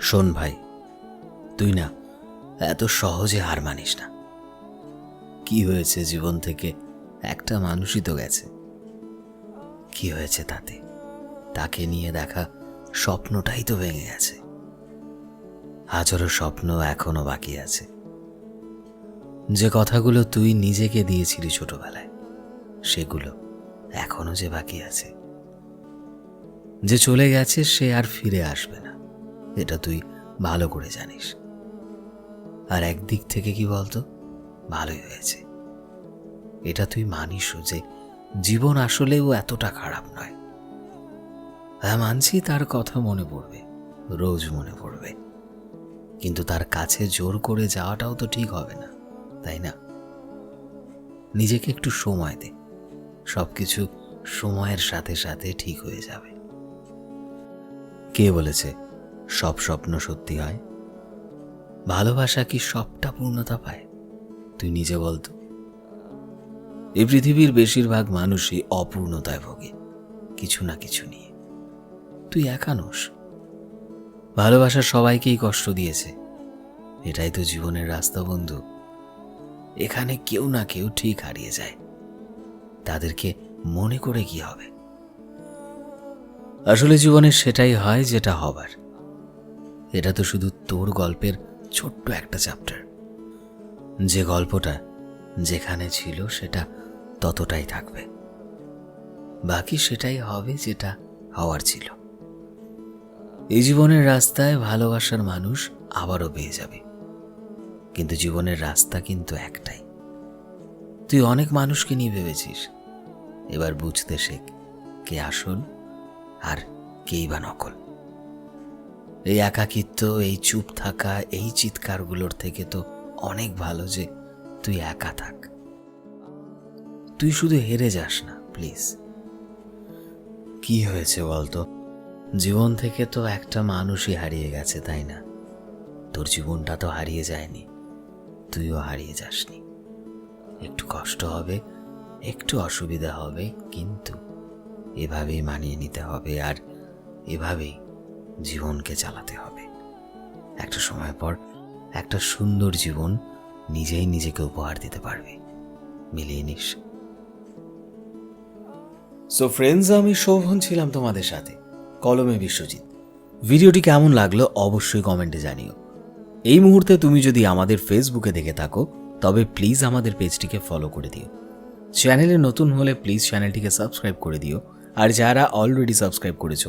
শোন ভাই, তুই না এত সহজে হার মানিস না। কি হয়েছে জীবন থেকে? একটা মানুষই তো গেছে। কি হয়েছে তাতে? তাকে নিয়ে দেখা স্বপ্নটাই তো ভেঙে গেছে। হাজারো স্বপ্ন এখনও বাকি আছে। যে কথাগুলো তুই নিজেকে দিয়েছিলি ছোটবেলায়, সেগুলো এখনও যে বাকি আছে। যে চলে গেছে সে আর ফিরে আসবে না। এটা তুই ভালো করে জানিস। আর একদিক থেকে কি বলতো? ভালোই হয়েছে। এটা তুই মানিসও যে জীবন আসলেও এতটা খারাপ নয়। হ্যাঁ মানছি তার কথা মনে পড়বে, রোজ মনে পড়বে। কিন্তু তার কাছে জোর করে যাওয়াটাও তো ঠিক হবে না, তাই না? নিজেকে একটু সময় দে সব কিছু সময়ের সাথে সাথে ঠিক হয়ে যাবে। কে বলেছে? সব স্বপ্ন সত্যি হয়। ভালোবাসা কি সবটা পূর্ণতা পায়? তুই নিজে বলতো এই পৃথিবীর বেশিরভাগ মানুষই অপূর্ণতায় ভোগে, কিছু না কিছু নিয়ে। তুই একানোস ভালোবাসা সবাইকেই কষ্ট দিয়েছে। এটাই তো জীবনের রাস্তা, বন্ধু। এখানে কেউ না কেউ ঠিক হারিয়ে যায়। তাদেরকে মনে করে কি হবে? আসলে জীবনে সেটাই হয় যেটা হবার। এটা তো শুধু তোর গল্পের ছোট্ট একটা চ্যাপ্টার। যে গল্পটা যেখানে ছিল সেটা ততটাই থাকবে। বাকি সেটাই হবে যেটা হওয়ার ছিল। এই জীবনের রাস্তায় ভালোবাসার মানুষ আবারও পেয়ে যাবে। কিন্তু জীবনের রাস্তা কিন্তু একটাই। তুই অনেক মানুষকে নিয়ে ভেবেছিস। এবার বুঝতে শেখ কে আসল আর কেই বা নকল। এই একাকিত্ব, এই চুপ থাকা, এই চিৎকারগুলোর থেকে তো অনেক ভালো যে তুই একা থাক। তুই শুধু হেরে যাস না, প্লিজ। কি হয়েছে বলতো? জীবন থেকে তো একটা মানুষই হারিয়ে গেছে, তাই না? তোর জীবনটা তো হারিয়ে যায়নি, তুইও হারিয়ে যাসনি। একটু কষ্ট হবে, একটু অসুবিধা হবে, কিন্তু এভাবেই মানিয়ে নিতে হবে আর এভাবেই জীবনকে চালাতে হবে। একটা সময় পর একটা সুন্দর জীবন নিজেই নিজেকে উপহার দিতে পারবে। মিলিয়ে নিস। সো ফ্রেন্ডস আমি শোভন ছিলাম তোমাদের সাথে। কলমে বিশ্বজিৎ। ভিডিওটি কেমন লাগল অবশ্যই কমেন্টে জানিও। এই মুহূর্তে তুমি যদি আমাদের ফেসবুকে দেখে থাকো, তবে প্লিজ আমাদের পেজটিকে ফলো করে দিও। চ্যানেলে নতুন হলে প্লিজ চ্যানেলটিকে সাবস্ক্রাইব করে দিও। আর যারা অলরেডি সাবস্ক্রাইব করেছ